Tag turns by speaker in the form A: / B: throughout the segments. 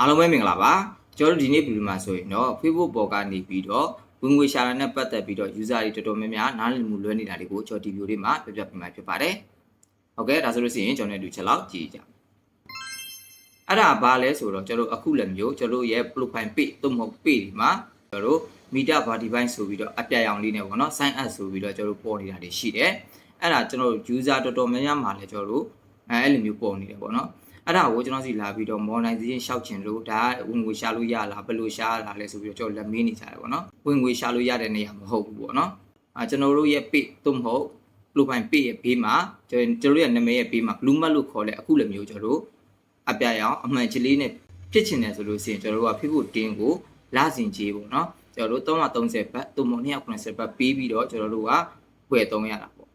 A: အားလုံးပဲမင်္ဂလာပါကျွန်တော်တို့ဒီနေ့ဗီဒီယိုမှာဆိုရင်တော့ Facebook ပေါ်ကနေပြီးတော့ဝင်ငွေရှာတာနဲ့ပတ်သက်ပြီးတော့ user တွေတော်တော်များများနားလည်မှုလွဲနေတာတွေကိုကျွန်တော်ဒီဗီဒီယိုလေးမှာပြပြပေးမှာဖြစ်ပါတယ်ဟုတ်ကဲ့ဒါဆိုလို့ရှိရင်ကျွန်တော်တို့ဒီချက်လောက်ကြည့်ကြအဲ့ဒါဘာလဲဆိုတော့ကျွန်တော်အခုလည်းမျိုးကျွန်တော်ရဲ့ profile page သို့မဟုတ် page ဒီမှာကျွန်တော် media body device ဆိုပြီးတော့အပြတ်ရောင်လေးနဲ့ပေါ့နော် sign up ဆိုပြီးတော့ကျွန်တော်ပေါ်နေတာတွေရှိတယ်အဲ့ဒါကျွန်တော် user တော်တော်များများမှာလည်းကျွန်တော်အဲအဲ့လိုမျိုးပေါ်နေတယ်ပေါ့နော် အဲ့ဒါကိုကျွန်တော်စီလာပြီးတော့ monetization ရှောက်ချင်လို့ဒါဝင်ငွေရှာလို့ရလားဘယ်လိုရှာရလားလဲဆိုပြီးတော့ကျွန်တော်လက်မေးနေကြတယ်ပေါ့နော်ဝင်ငွေရှာလို့ရတဲ့နေရာမဟုတ်ဘူးပေါ့နော်အာကျွန်တော်တို့ရဲ့ page သို့မဟုတ် profile page ရဲ့ဘေးမှာကျွန်တော်တို့ရဲ့နာမည်ရဲ့ဘေးမှာ blue mark လို့ခေါ်တဲ့အခုလိုမျိုးကျွန်တော်တို့အပြရအောင်အမှန်ကြီးလေးနဲ့ဖြစ်ချင်တယ်ဆိုလို့ရှိရင်ကျွန်တော်တို့က Facebook တင်းကိုလာစင်ကြီးပေါ့နော်ကျွန်တော်တို့330ဘတ်သို့မဟုတ်290ဘတ်ပေးပြီးတော့ကျွန်တော်တို့ကဝယ်သုံးရတာပေါ့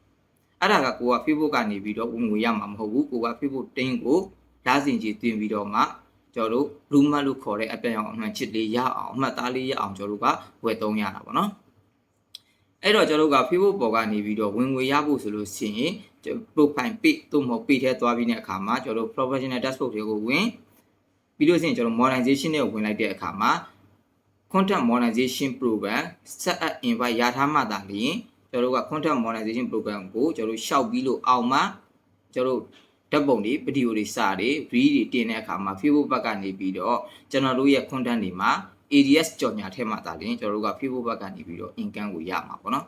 A: အဲ့ဒါကကိုက Facebook ကနေပြီးတော့ဝင်ငွေရမှာမဟုတ်ဘူးကိုက Facebook တင်းကို လာစင်ကြီးတွင်ပြီးတော့မှကျွန်တော်တို့ blue mark လို့ခေါ်တဲ့အပြန်အောင်အမှန်ချစ်လေးရအောင်အမှတ်သားလေးရအောင်ကျွန်တော်တို့ကဝယ်သုံးရတာပေါ့နော်အဲ့တော့ကျွန်တော်တို့က Facebook ပေါ်ကနေပြီးတော့ဝင်ငွေရဖို့ဆိုလို့ရှိရင် profile page သို့မဟုတ် page ထဲသွားပြီးတဲ့အခါမှာကျွန်တော်တို့ professional dashboard တွေကိုဝင်ပြီးလို့ရှိရင်ကျွန်တော် monetization နဲ့ဝင်လိုက်တဲ့အခါမှာ content monetization program set up invite ရထားမှသာလျှင်ကျွန်တော်တို့က content monetization program ကိုကျွန်တော်တို့ရှောက်ပြီးလို့အောင်မှကျွန်တော်တို့ ဓာတ်ပုံတွေဗီဒီယိုတွေစာတွေ video တွေတင်တဲ့အခါမှာ Facebook ဘက်ကနေပြီးတော့ကျွန်တော်တို့ရဲ့ content တွေမှာ ADS ကြော်ညာထဲမှာသာလျှင်ကျွန်တော်တို့က Facebook ဘက်ကနေပြီးတော့ income ကိုရမှာပေါ့နော်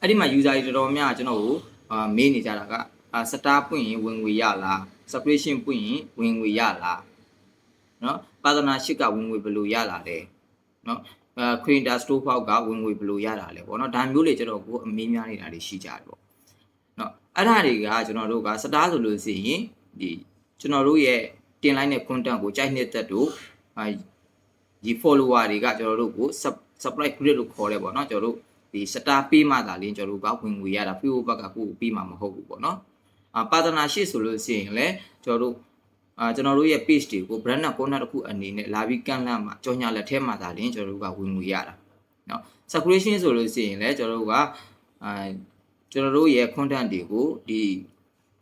A: အဲ့ဒီမှာ user တွေတော်တော်များကျွန်တော်တို့အာမေးနေကြတာကအာ star ပွင့်ရင်ဝင်ငွေရလား subscription ပွင့်ရင်ဝင်ငွေရလားနော်ပါဒနာရှစ်ကဝင်ငွေဘယ်လိုရလာလဲနော်အဲ creator store ဖောက်ကဝင်ငွေဘယ်လိုရတာလဲပေါ့နော်ဒါမျိုးလေကျွန်တော်ကိုအမေးများနေတာတွေရှိကြတယ်ပေါ့နော် အဲ့ဒါတွေကကျွန်တော်တို့က star ဆိုလို့ရှိရင်ဒီကျွန်တော်တို့ရဲ့တင်လိုက်တဲ့ content ကိုကြိုက်နေတဲ့တို့ဒီ follower တွေကကျွန်တော်တို့ကို subscribe grid လို့ခေါ်တယ်ပေါ့နော်ကျွန်တော်တို့ဒီ star ပေးမှသာလင်းကျွန်တော်တို့ကဝင်ငွေရတာ Facebook ဘက်ကကိုယ်ပေးမှာမဟုတ်ဘူးပေါ့နော်အာပါဒနာရှိဆိုလို့ရှိရင်လည်းကျွန်တော်တို့အာကျွန်တော်တို့ရဲ့ page တွေကို brand နဲ့ content တစ်ခုအနေနဲ့လာပြီးကန့်လန့်မှာကြော်ညာလက်ထဲမှာသာလင်းကျွန်တော်တို့ကဝင်ငွေရတာเนาะ circulation ဆိုလို့ရှိရင်လည်းကျွန်တော်တို့ကအာ ကျွန်တော်တို့ရဲ့ content တွေကိုဒီ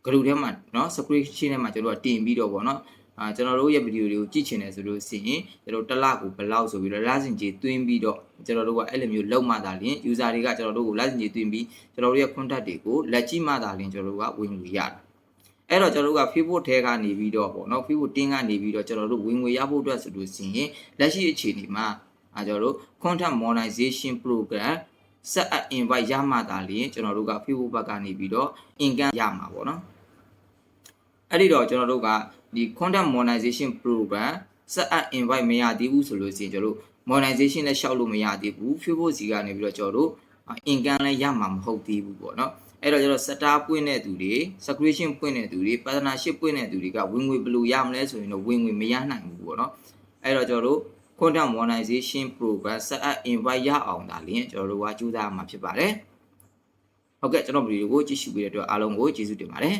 A: group ထဲမှာเนาะ circulation ထဲမှာကျွန်တော်တို့ကတင်ပြီးတော့ဗောနော်အာကျွန်တော်တို့ရဲ့ဗီဒီယိုတွေကိုကြည့်ချင်တယ်ဆိုလို့ရှိရင်ကျွန်တော်တစ်လကိုဘယ်လောက်ဆိုပြီးတော့လာစင်ကြီးတွင်းပြီးတော့ကျွန်တော်တို့ကအဲ့လိုမျိုးလောက်မှသာလျှင် user တွေကကျွန်တော်တို့ကိုလာစင်ကြီးတွင်းပြီးကျွန်တော်တို့ရဲ့ content တွေကိုလက်ကြည့်မှသာလျှင်ကျွန်တော်တို့ကဝင်ငွေရတာအဲ့တော့ကျွန်တော်တို့က Facebook ထဲကနေပြီးတော့ပေါ့နော် Facebook တင်းကနေပြီးတော့ကျွန်တော်တို့ဝင်ငွေရဖို့အတွက်ဆိုလို့ရှိရင်လက်ရှိအခြေအနေမှာအဲကျွန်တော်တို့ content monetization program set up invite ရမှသာလျှင်ကျွန်တော်တို့က Facebook ဘက်ကနေပြီးတော့ income ရမှာပေါ့နော်အဲ့ဒီတော့ကျွန်တော်တို့ကဒီ content monetization program set up invite မရသေးဘူးဆိုလို့ရှိရင်ကျွန်တော်တို့ monetization လည်းရှောက်လို့မရသေးဘူး Facebook စီကနေပြီးတော့ကျွန်တော်တို့ income လည်းရမှာမဟုတ်သေးဘူးပေါ့နော်အဲ့တော့ကျွန်တော် star ပွင့်တဲ့သူတွေ subscription ပွင့်တဲ့သူတွေ partnership ပွင့်တဲ့သူတွေကဝင်ငွေဘယ်လိုရမလဲဆိုရင်တော့ဝင်ငွေမရနိုင်ဘူးပေါ့နော်အဲ့တော့ကျွန်တော်တို့ content monetization program set up invite ရအောင်ဒါလင်းကျွန်တော်တို့ကကြိုးစားမှာဖြစ်ပါတယ်ဟုတ်ကဲ့ကျွန်တော်ဗီဒီယိုကိုကြည့်ရှုပေးတဲ့အတွက်အားလုံးကိုကျေးဇူးတင်ပါတယ်